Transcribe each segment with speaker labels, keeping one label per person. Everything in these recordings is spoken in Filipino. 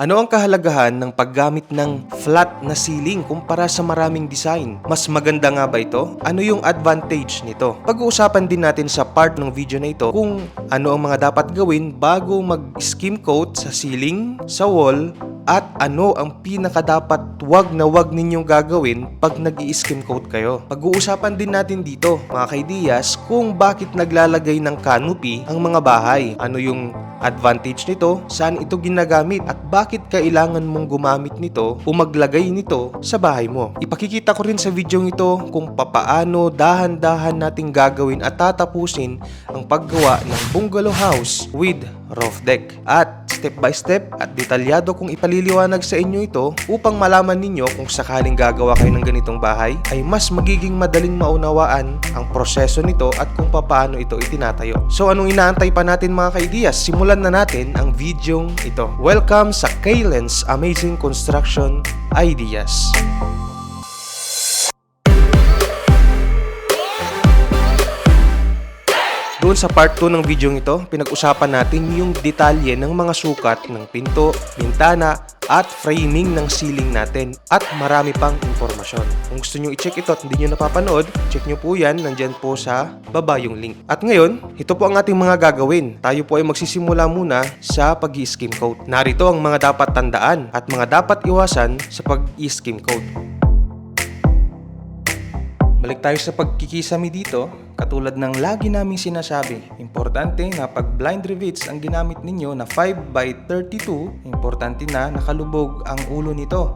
Speaker 1: Ano ang kahalagahan ng paggamit ng flat na ceiling kumpara sa maraming design? Mas maganda nga ba ito? Ano yung advantage nito? Pag-uusapan din natin sa part ng video na ito kung ano ang mga dapat gawin bago mag-skim coat sa ceiling, sa wall, at ano ang pinakadapat wag na wag ninyong gagawin pag nag skim coat kayo. Pag-uusapan din natin dito, mga kaidiyas, kung bakit naglalagay ng canopy ang mga bahay. Ano yung advantage nito, saan ito ginagamit, at bakit kailangan mong gumamit nito o maglagay nito sa bahay mo. Ipakikita ko rin sa video ito kung papaano dahan-dahan nating gagawin at tatapusin ang paggawa ng bungalow house with roof deck. At step by step at detalyado kong ipaliliwanag sa inyo ito upang malaman ninyo kung sakaling gagawa kayo ng ganitong bahay ay mas magiging madaling maunawaan ang proseso nito at kung paano ito itinatayo. So anong inaantay pa natin mga kaidiyas? Simulan na natin ang videong ito. Welcome sa Kalen's Amazing Construction Ideas. Doon sa part 2 ng video ito, pinag-usapan natin yung detalye ng mga sukat ng pinto, bintana, at framing ng ceiling natin at marami pang impormasyon. Kung gusto nyo i-check ito at hindi nyo napapanood, check nyo po yan, nandyan po sa baba yung link. At ngayon, ito po ang ating mga gagawin. Tayo po ay magsisimula muna sa pag-skim coat. Narito ang mga dapat tandaan at mga dapat iwasan sa pag-skim coat. Balik tayo sa pagkikisami dito. Katulad ng lagi naming sinasabi, importante na pag blind rivets ang ginamit ninyo na 5x32, importante na nakalubog ang ulo nito.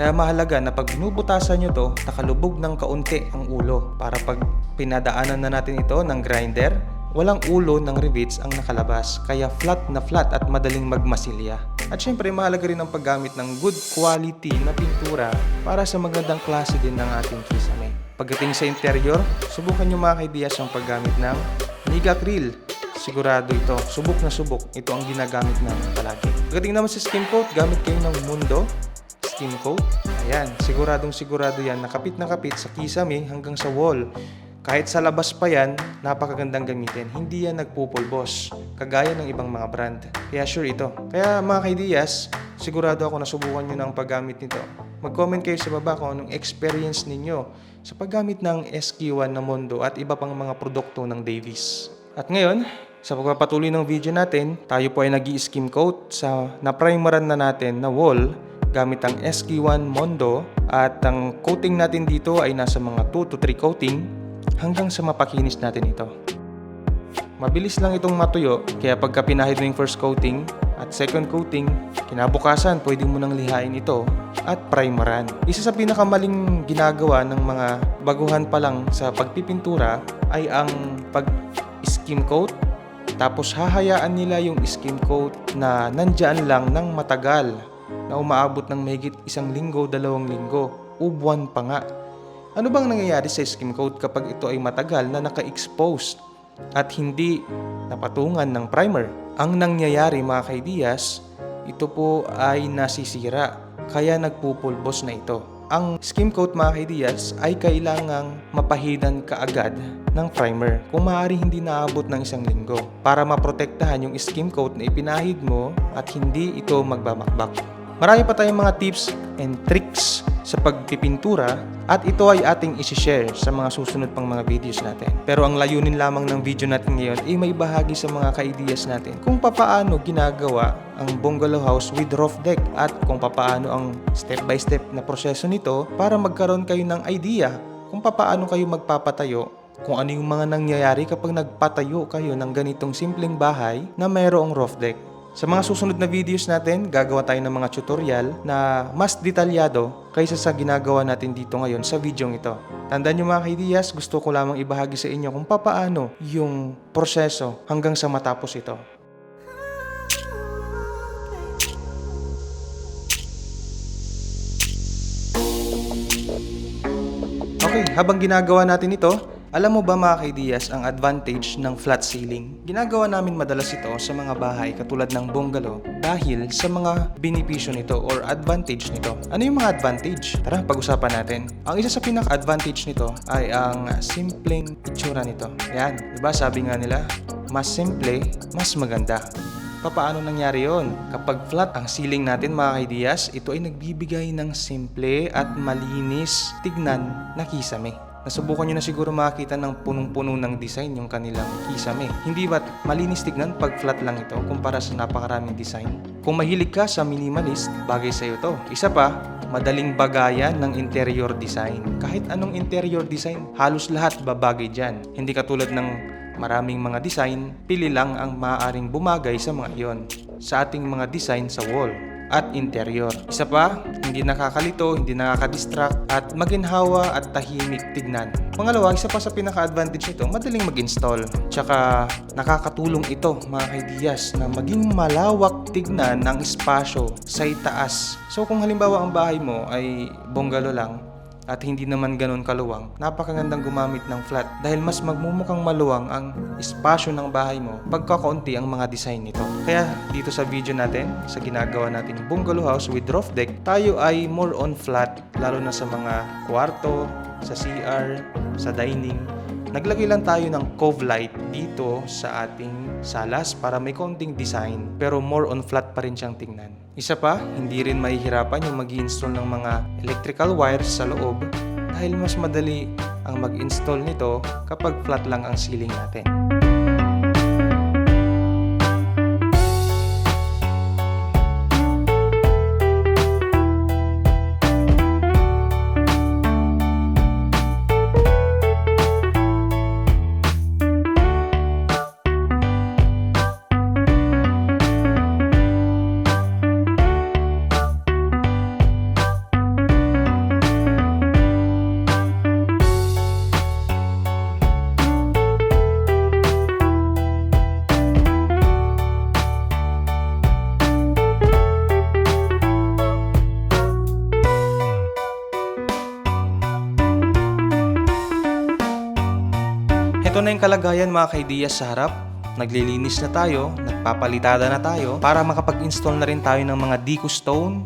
Speaker 1: Kaya mahalaga na pag binubutasan nyo to, nakalubog ng kaunti ang ulo para pag pinadaanan na natin ito ng grinder, walang ulo ng rivets ang nakalabas. Kaya flat na flat at madaling magmasilya. At syempre mahalaga rin ang paggamit ng good quality na pintura para sa magandang klase din ng ating kisame. Pagdating sa interior, subukan nyo mga kaidiyas ang paggamit ng Niga Acryl. Sigurado ito, subok na subok. Ito ang ginagamit namin palagi. Pagdating naman sa skin coat, gamit kayo ng Mundo skin coat. Ayan, siguradong sigurado yan. Nakapit na kapit sa kisame hanggang sa wall. Kahit sa labas pa yan, napakagandang gamitin. Hindi yan nagpupulbos, kagaya ng ibang mga brand. Kaya sure ito. Kaya mga kaidiyas, sigurado ako nasubukan nyo ng paggamit nito. Mag-comment kayo sa baba kung anong experience ninyo sa paggamit ng SQ1 na Mondo at iba pang mga produkto ng Davies. At ngayon, sa pagpapatuloy ng video natin, tayo po ay nag skim coat sa na-primeran na natin na wall gamit ang SQ1 Mondo at ang coating natin dito ay nasa mga 2 to 3 coating hanggang sa mapakinis natin ito. Mabilis lang itong matuyo, kaya pagka pinahid mo yung first coating at second coating, kinabukasan pwede mo nang lihain ito at primeran. Isa sa pinakamaling ginagawa ng mga baguhan pa lang sa pagpipintura ay ang pag-skim coat tapos hahayaan nila yung skim coat na nandyan lang ng matagal na umaabot ng mahigit isang linggo, dalawang linggo, o buwan pa nga. Ano bang nangyayari sa skim coat kapag ito ay matagal na naka-expose at hindi napatungan ng primer? Ang nangyayari mga kaidiyas, ito po ay nasisira kaya nagpupulbos na ito. Ang skim coat mga kaidiyas ay kailangang mapahidan kaagad ng primer kung maaari hindi naabot ng isang linggo para maprotektahan yung skim coat na ipinahid mo at hindi ito magbamakbak. Marami pa tayong mga tips and tricks sa pagpipintura at ito ay ating isi-share sa mga susunod pang mga videos natin. Pero ang layunin lamang ng video natin ngayon ay may bahagi sa mga ka-ideas natin kung papaano ginagawa ang bungalow house with roof deck at kung papaano ang step by step na proseso nito para magkaroon kayo ng idea kung papaano kayo magpapatayo kung ano yung mga nangyayari kapag nagpatayo kayo ng ganitong simpleng bahay na mayroong roof deck. Sa mga susunod na videos natin, gagawa tayo ng mga tutorial na mas detalyado kaysa sa ginagawa natin dito ngayon sa video ito. Tandaan nyo mga kaidiyas, gusto ko lamang ibahagi sa inyo kung papaano yung proseso hanggang sa matapos ito. Okay, habang ginagawa natin ito, alam mo ba mga kaidiyas ang advantage ng flat ceiling? Ginagawa namin madalas ito sa mga bahay katulad ng bungalow dahil sa mga benepisyo nito or advantage nito. Ano yung mga advantage? Tara, pag-usapan natin. Ang isa sa pinaka-advantage nito ay ang simpleng itsura nito. Yan, di ba sabi nga nila, mas simple, mas maganda. Papaano nangyari yon? Kapag flat ang ceiling natin mga kaidiyas, ito ay nagbibigay ng simple at malinis tignan na kisame. Nasubukan nyo na siguro makakita ng punong-puno ng design yung kanilang kisame. Hindi ba't malinis tignan pag flat lang ito kumpara sa napakaraming design? Kung mahilig ka sa minimalist, bagay sa'yo to. Isa pa, madaling bagayan ng interior design. Kahit anong interior design, halos lahat babagay dyan. Hindi katulad ng maraming mga design, pili lang ang maaaring bumagay sa mga iyon sa ating mga design sa wall at interior. Isa pa, hindi nakakalito, hindi nakaka-distract at maginhawa at tahimik tignan. Pangalawa, isa pa sa pinaka-advantage nito, madaling mag-install. Tsaka nakakatulong ito mga kaidiyas na maging malawak tignan ng espasyo sa itaas. So kung halimbawa ang bahay mo ay bungalow lang, at hindi naman ganun kaluwang, napakagandang gumamit ng flat dahil mas magmumukhang maluwang ang espasyo ng bahay mo pagkakaunti ang mga design nito. Kaya dito sa video natin, sa ginagawa nating bungalow house with roof deck, tayo ay more on flat lalo na sa mga kwarto, sa CR, sa dining. Naglagay lang tayo ng cove light dito sa ating salas para may konting design pero more on flat pa rin siyang tingnan. Isa pa, hindi rin mahihirapan yung mag install ng mga electrical wires sa loob dahil mas madali ang mag-install nito kapag flat lang ang ceiling natin. Kalagayan mga kaidiyas sa harap. Naglilinis na tayo, nagpapalitada na tayo para makapag-install na rin tayo ng mga deco stone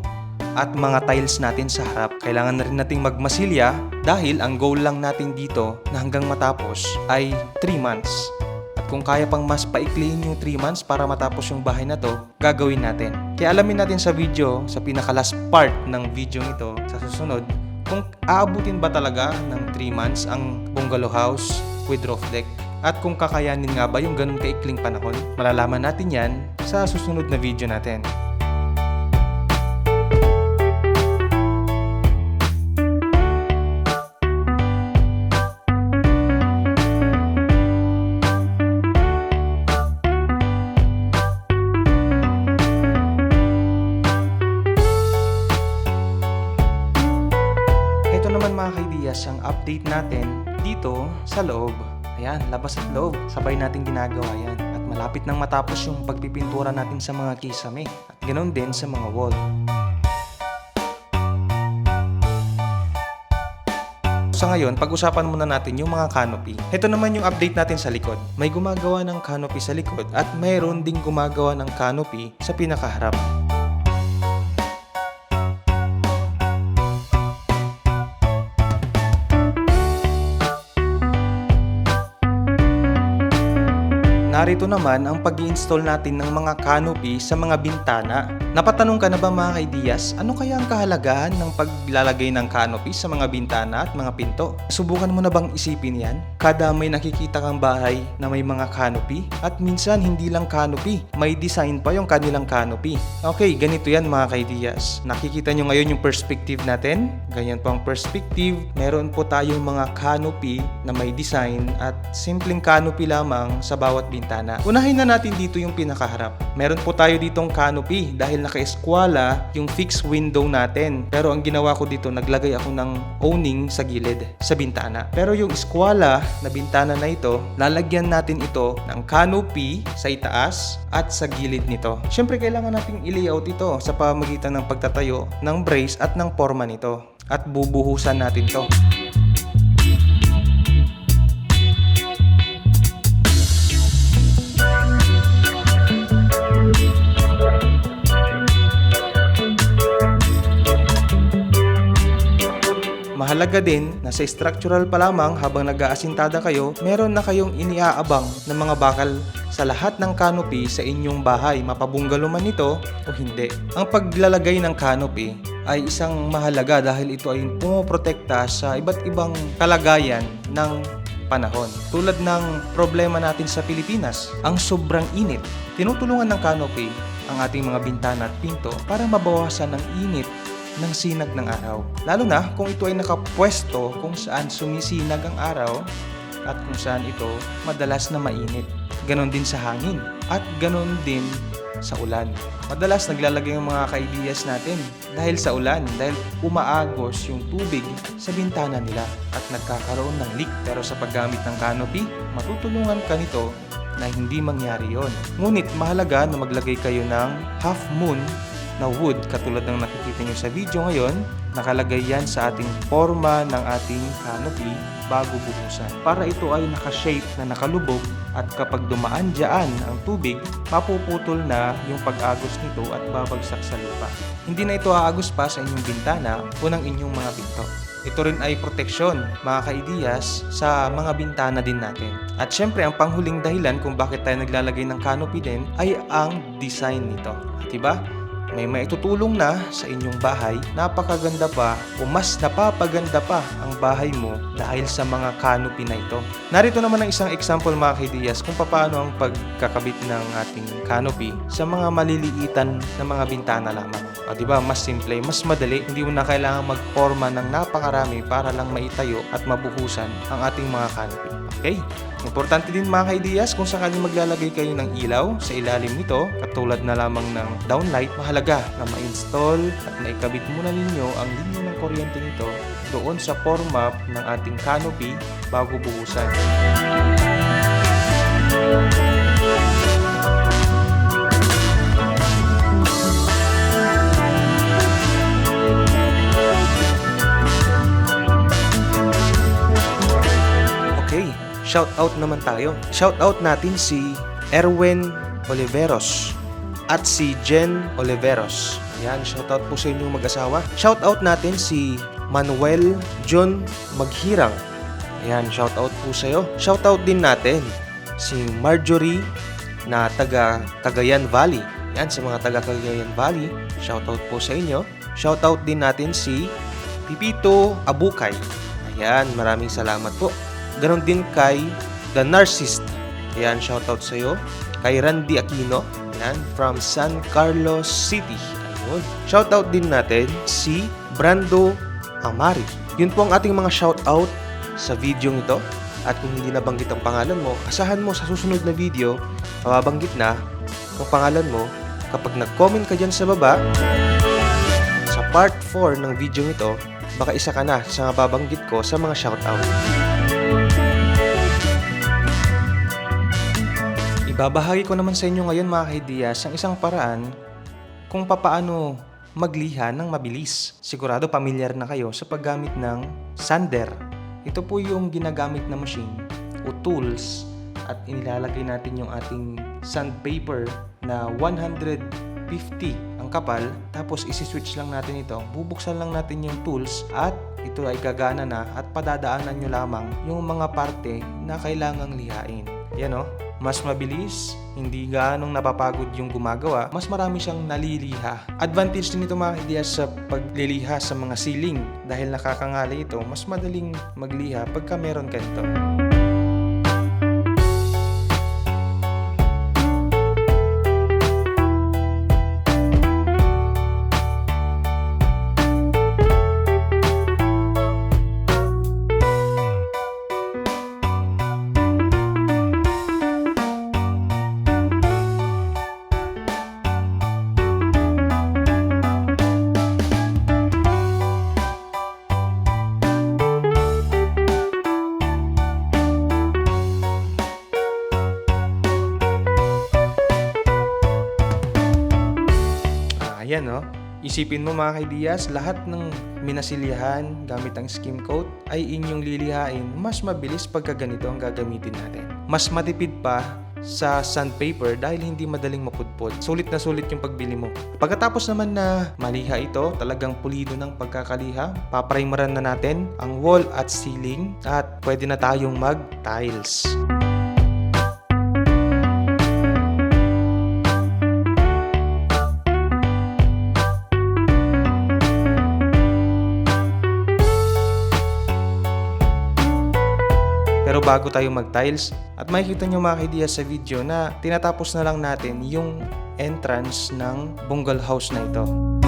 Speaker 1: at mga tiles natin sa harap. Kailangan na rin nating magmasilya dahil ang goal lang natin dito na hanggang matapos ay 3 months. At kung kaya pang mas paikliin yung 3 months para matapos yung bahay na to, gagawin natin. Kaya alamin natin sa video, sa pinaka-last part ng video ito, sa susunod, kung aabutin ba talaga ng 3 months ang bungalow house with roof deck at kung kakayanin nga ba yung ganun kaikling panahon. Malalaman natin yan sa susunod na video natin. Ito naman mga kaidiyas ang update natin dito sa loob. Ayan, labas at loob. Sabay natin ginagawa yan. At malapit nang matapos yung pagpipintura natin sa mga kisame. At ganoon din sa mga wall. Sa ngayon, pag-usapan muna natin yung mga canopy. Ito naman yung update natin sa likod. May gumagawa ng canopy sa likod at mayroon ding gumagawa ng canopy sa pinakaharap. Narito naman ang pag install natin ng mga canopy sa mga bintana. Napatanong ka na ba mga kaidiyas, ano kaya ang kahalagahan ng paglalagay ng canopy sa mga bintana at mga pinto? Subukan mo na bang isipin yan? Kada may nakikita kang bahay na may mga canopy at minsan hindi lang canopy, may design pa yung kanilang canopy. Okay, ganito yan mga kaidiyas. Nakikita nyo ngayon yung perspective natin? Ganyan po ang perspective. Meron po tayong mga canopy na may design at simpleng canopy lamang sa bawat bintana. Unahin na natin dito yung pinakaharap. Meron po tayo ditong canopy dahil naka-eskwala yung fixed window natin. Pero ang ginawa ko dito, naglagay ako ng owning sa gilid, sa bintana. Pero yung eskwala na bintana na ito, lalagyan natin ito ng canopy sa itaas at sa gilid nito. Siyempre, kailangan nating i-layout ito sa pamagitan ng pagtatayo ng brace at ng forma nito. At bubuhusan natin to. Mahalaga din na sa structural pa lamang habang nag-aasintada kayo, meron na kayong iniaabang ng mga bakal sa lahat ng canopy sa inyong bahay. Mapabunggalo man ito o hindi. Ang paglalagay ng canopy ay isang mahalaga dahil ito ay pumoprotekta sa iba't ibang kalagayan ng panahon. Tulad ng problema natin sa Pilipinas, ang sobrang init. Tinutulungan ng canopy ang ating mga bintana at pinto para mabawasan ang init ng sinag ng araw. Lalo na kung ito ay nakapwesto kung saan sumisinag ang araw at kung saan ito madalas na mainit. Ganon din sa hangin at ganon din sa ulan. Madalas naglalagay ang mga kaidiyas natin dahil sa ulan, dahil umaagos yung tubig sa bintana nila at nagkakaroon ng leak. Pero sa paggamit ng canopy, matutulungan ka nito na hindi mangyari yon. Ngunit mahalaga na maglagay kayo ng half moon na wood katulad ng nakikita nyo sa video ngayon. Nakalagay yan sa ating forma ng ating canopy bago buhusan. Para ito ay nakashape na nakalubog at kapag dumaan dyan ang tubig, mapuputol na yung pag-agos nito at babagsak sa lupa. Hindi na ito aagos pa sa inyong bintana o ng inyong mga pinto. Ito rin ay proteksyon, mga kaidiyas, sa mga bintana din natin. At syempre, ang panghuling dahilan kung bakit tayo naglalagay ng canopy din ay ang design nito. Diba? May maitutulong na sa inyong bahay, napakaganda pa o mas napapaganda pa ang bahay mo dahil sa mga canopy na ito. Narito naman ang isang example mga kaidiyas kung paano ang pagkakabit ng ating canopy sa mga maliliitan na mga bintana lamang. O di ba, mas simple, mas madali, hindi mo na kailangan magporma ng napakarami para lang maitayo at mabuhusan ang ating mga canopy. Okay? Importante din mga kaidiyas kung sakaling maglalagay kayo ng ilaw sa ilalim nito, katulad na lamang ng downlight, mahalaga na ma-install at naikabit muna ninyo ang linya ng kuryente nito doon sa form-up ng ating canopy bago buhusan. Okay, shout out naman tayo. Shout out natin si Erwin Oliveros at si Jen Oliveros. Yan, shout out po sa inyong mag-asawa. Shout out natin si Manuel John Maghirang. Ayan, shout out po sa iyo. Shout out din natin si Marjorie na taga Cagayan Valley. Yan, sa mga taga Cagayan Valley, shout out po sa inyo. Shout out din natin si Pipito Abukay. Ayan, maraming salamat po. Ganon din kay The Narcissist. Ayan, shoutout sa iyo. Kay Randy Aquino. Ayan, from San Carlos City. Ayun. Shoutout din natin si Brando Amari. Yun po ang ating mga shoutout sa video ito. At kung hindi nabanggit ang pangalan mo, asahan mo sa susunod na video, mababanggit na ang pangalan mo kapag nag-comment ka dyan sa baba sa part 4 ng video ito, baka isa ka na sa mababanggit ko sa mga shoutout. Ibabahagi ko naman sa inyo ngayon mga kaidiyas ang isang paraan kung papaano magliha ng mabilis. Sigurado pamilyar na kayo sa paggamit ng sander. Ito po yung ginagamit na machine o tools at inilalagay natin yung ating sandpaper na 150 ang kapal tapos isi-switch lang natin ito bubuksan lang natin yung tools at ito ay gagana na at padadaanan nyo lamang yung mga parte na kailangang lihain yan o mas mabilis, hindi gaanong napapagod yung gumagawa, mas marami siyang naliliha. Advantage din ito mga ideas sa pagliliha sa mga ceiling dahil nakakangali ito, mas madaling magliha pagka meron ka nito. Isipin mo mga kaidiyas, lahat ng minasilyahan gamit ang skim coat ay inyong lilihain mas mabilis pagka ganito ang gagamitin natin. Mas matipid pa sa sandpaper dahil hindi madaling mapudpod. Sulit na sulit yung pagbili mo. Pagkatapos naman na maliha ito, talagang pulido ng pagkakaliha, paprimeran na natin ang wall at ceiling at pwede na tayong mag-tiles. Pero bago tayo mag-tiles, at makikita nyo mga kaidiya sa video na tinatapos na lang natin yung entrance ng bungal house na ito.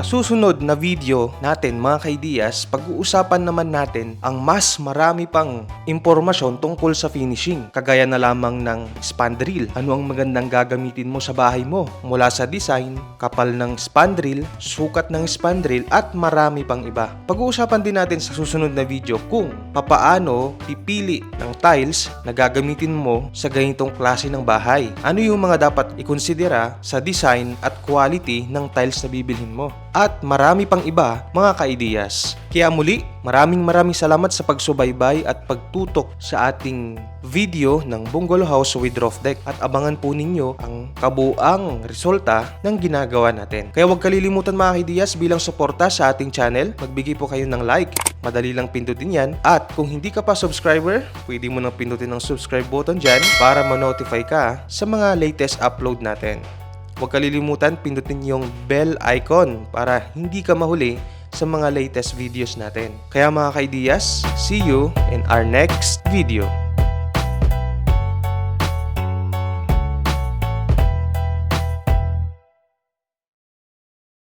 Speaker 1: Sa susunod na video natin mga kaidiyas, pag-uusapan naman natin ang mas marami pang impormasyon tungkol sa finishing. Kagaya na lamang ng spandrel. Ano ang magandang gagamitin mo sa bahay mo? Mula sa design, kapal ng spandrel, sukat ng spandrel at marami pang iba. Pag-uusapan din natin sa susunod na video kung papaano pipili ng tiles na gagamitin mo sa ganitong klase ng bahay. Ano yung mga dapat ikonsidera sa design at quality ng tiles na bibilhin mo at marami pang iba mga kaidiyas. Kaya muli, maraming maraming salamat sa pagsubaybay at pagtutok sa ating video ng Bungalow House with Roof Deck at abangan po ninyo ang kabuang resulta ng ginagawa natin. Kaya huwag kalilimutan mga kaidiyas bilang suporta sa ating channel, magbigay po kayo ng like, madali lang pindutin yan at kung hindi ka pa subscriber, pwede mo nang pindutin ang subscribe button dyan para ma-notify ka sa mga latest upload natin. Huwag kalilimutan pindutin yung bell icon para hindi ka mahuli sa mga latest videos natin. Kaya mga kaidiyas, see you in our next video.